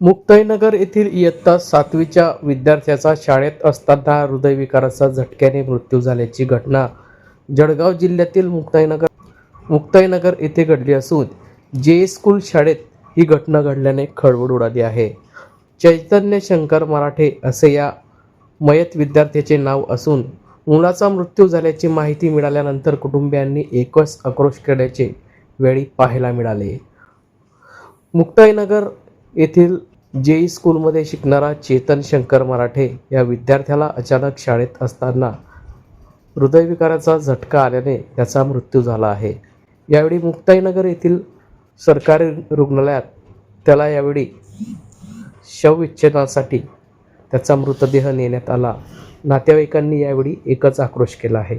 मुक्ताईनगर येथील इयत्ता सातवीच्या विद्यार्थ्याचा शाळेत असताना हृदयविकाराचा झटक्याने मृत्यू झाल्याची घटना जळगाव जिल्ह्यातील मुक्ताईनगर मुक्ताईनगर येथे घडली असून जे स्कूल शाळेत ही घटना घडल्याने खळबळ उडाली आहे. चैतन्य शंकर मराठे असे या मयत विद्यार्थ्याचे नाव असून मुलाचा मृत्यू झाल्याची माहिती मिळाल्यानंतर कुटुंबियांनी एकच आक्रोश केल्याचे वेळी पाहायला मिळाले. मुक्ताईनगर येथील जेई स्कूलमध्ये शिकणारा चेतन शंकर मराठे या विद्यार्थ्याला अचानक शाळेत असताना हृदयविकाराचा झटका आल्याने त्याचा मृत्यू झाला आहे. यावेळी मुक्ताईनगर येथील सरकारी रुग्णालयात त्याला यावेळी शवविच्छेदनासाठी त्याचा मृतदेह नेण्यात आला. नातेवाईकांनी यावेळी एकच आक्रोश केला आहे.